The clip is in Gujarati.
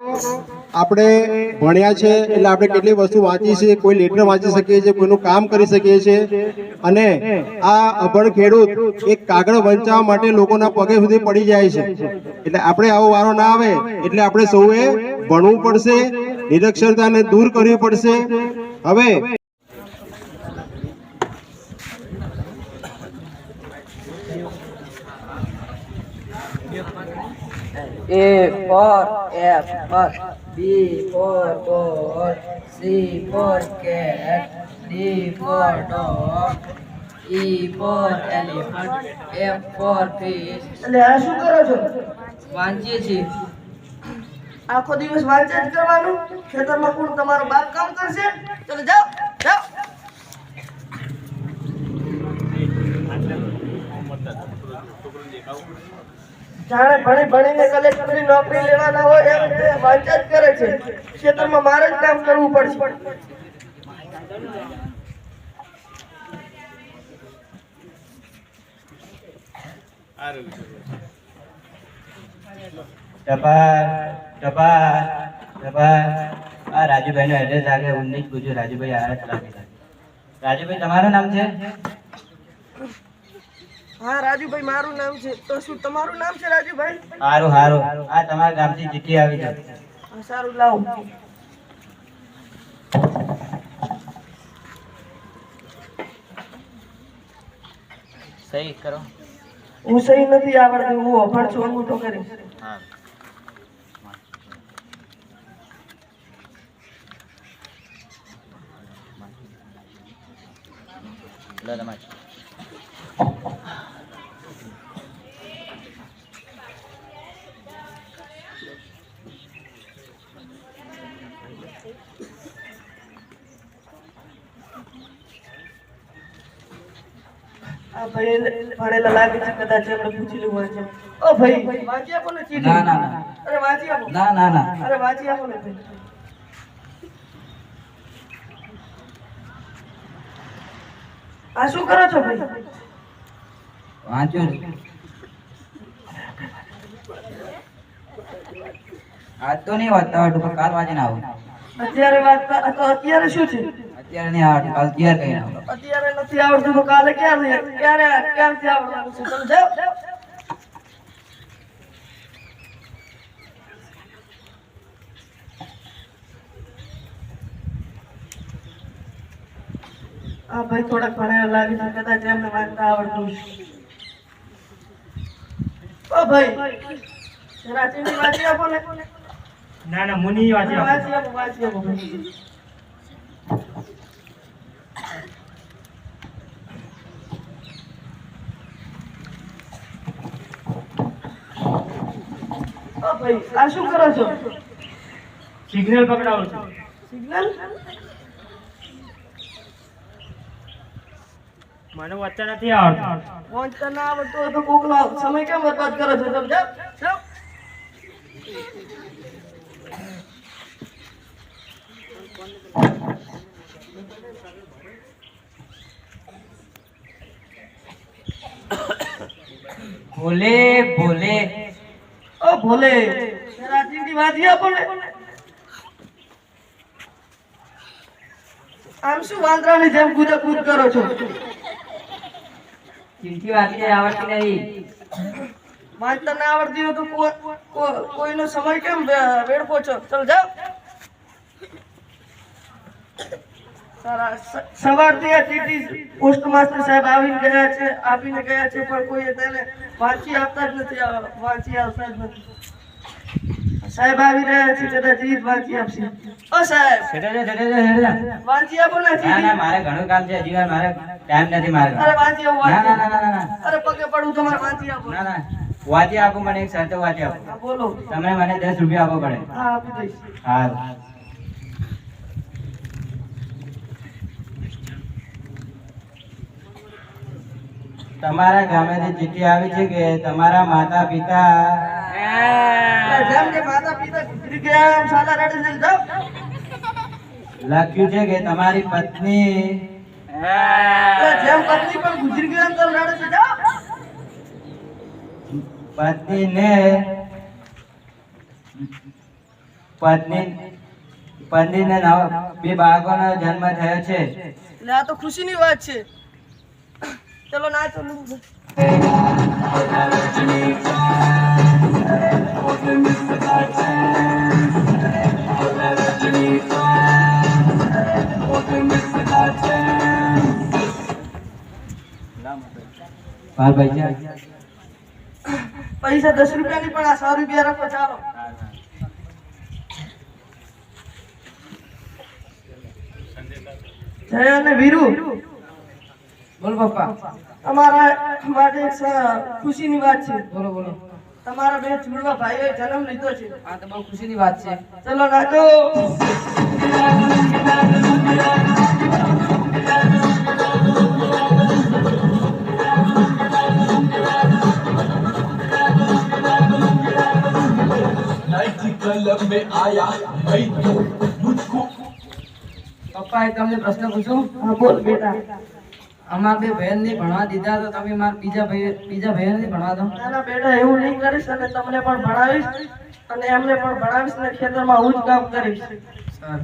આપણે ભણ્યા છે એટલે આપણે કેટલી વસ્તુ વાંચી છે, કોઈ લેટર વાંચી શકીએ છીએ, કોઈનું કામ કરી શકીએ છીએ. અને આ અભણ ખેડૂત એક કાગળ વંચાવવા માટે લોકોના પગે સુધી પડી જાય છે. એટલે આપણે આવો વારો ના આવે, એટલે આપણે સૌએ ભણવું પડશે, નિરક્ષરતાને દૂર કરવી પડશે. હવે A for apple, B for ball, C for cat, D for dog, E for elephant, F for fish. એટલે આ શું કરો છો વાંચીએ છીએ આખો દિવસ વાંચન કરવાનું ખેતરમાં કોણ તમારો બાપ કામ કરશે ચલો જાઓ જાઓ જાણે ભણી ભણીને કલેક્ટરની નોકરી લેવાના હોય એમ તે વાંચન કરે છે. ક્ષેત્રમાં મારે જ કામ કરવું પડશે. રાજુભાઈ આ રાજુભાઈનો એડ્રેસ લાગે ઉન્નીસ પૂછ્યું. રાજુભાઈ આવ્યા જ રાજુભાઈ, તમારું નામ છે? હા રાજુભાઈ મારું નામ છે. તો શું તમારું નામ છે રાજુભાઈ? હારું સારું આ તમારા ગામથી ચીઠ્ઠી આવી છે. સારું લાવો. સહી કરો. હું સહી નથી આવડતો હું અફર છું અંગૂઠો કરીશ હા. લો તમારે. ભણેલા લાગે છે કદાચ એમણે પૂછેલું હોય છે ઓ ભાઈ વાંચી આપો ને ચીઠી? ના, ના, ના. અરે વાંચી આપો ના ના ના. અરે વાંચી આપો ને ભાઈ? આ શું કરો છો ભાઈ? આજ તો નહીં વાંચતા કાલ વાંચીને આવું. અત્યારે વાત તો અત્યારે શું છે? અત્યારે નહીં આવડતું કાલ અત્યારે નથી આવડતું તો કાલે ક્યારે ક્યારે ક્યારથી આવડવાનું છે? તમે જાઓ. આ ભાઈ થોડાક ભણેલા લાગી છે કદાચ એમને વાંચતા આવડતું છે ઓ ભાઈ રાજી ચીની વાંચી આપો ને. ના ના મુનિ વાંચી ભાઈ ઓ ભાઈ આ શું કરો છો? સિગ્નલ પકડાવો છો. સિગ્નલ? મને વાંચતા નથી આવડતું. વાંચતા ના આવડતું તો કોકનો સમય કેમ બરબાદ કરો છો? તમે જાઓ ભોલે ભોલે. ઓ ભોલે આપો ને આમ શું વાંદરાની જેમ કુદા કૂદ કરો છો? ચિંતી વાંચી આવડતી નહીં વાંચતા ના આવડતી હોય તો કોઈનો સમય કેમ વેડફો છો ચલો જાઓ. સવારથી આ ચીઠી પોસ્ટ માસ્ટર સાહેબ આવીને ગયા છે આપીને ગયા છે પણ કોઈએ તેને વાંચી આપતા જ નથી વાંચી આવતા જ નથી. સાહેબ આવી રહ્યા છે કદાચ વાંચી આપશે. ઓ સાહેબ આપો ને ના ના મારે ઘણું કામ છે હજી મારે ટાઈમ નથી મારે અરે વાંચી આપો ના. ના ના ના. અરે પગે પડું તમારે વાંચી આપો. ના ના. વાંચી આપો મને એક શરતો વાંચી આપો. બોલો. તમે મને દસ રૂપિયા આપો પડે. હા આપી દઈશ. હા તમારા ગામેથી ચીઠી આવી છે કે તમારા માતા પિતા લખ્યું છે કે તમારી પત્ની પત્ની પણ ગુજરી ગયા એમ તમે રડે છે જાઓ પત્નીને પત્ની પત્નીને બે બાળકોનો જન્મ થયો છે. એટલે આ તો ખુશીની વાત છે. ચલો ના ચલો. બાર પૈસા પૈસા દસ રૂપિયાની પણ આ સો રૂપિયા રાખો ચાલો. જય અને વીરુ. બોલ પપ્પા. તમારા માટે ખુશીની વાત છે. બોલો બોલો. તમારા બે ચૂડવા ભાઈઓએ જન્મ લીધો છે. આ તો બહુ ખુશીની વાત છે. ચલો નાચો. પપ્પા એક તમને પ્રશ્ન પૂછું? હા બોલ બેટા. અમારા બે બહેન ને ભણવા દીધા તો તમે માર બીજા ભાઈ બીજા બહેન ને ભણવા દો. ના બેટા એવું નહીં કરીશ અને તમને પણ ભણાવીશ અને એમને પણ ભણાવીશ ને ખેતરમાં હું જ કામ કરીશ. સર.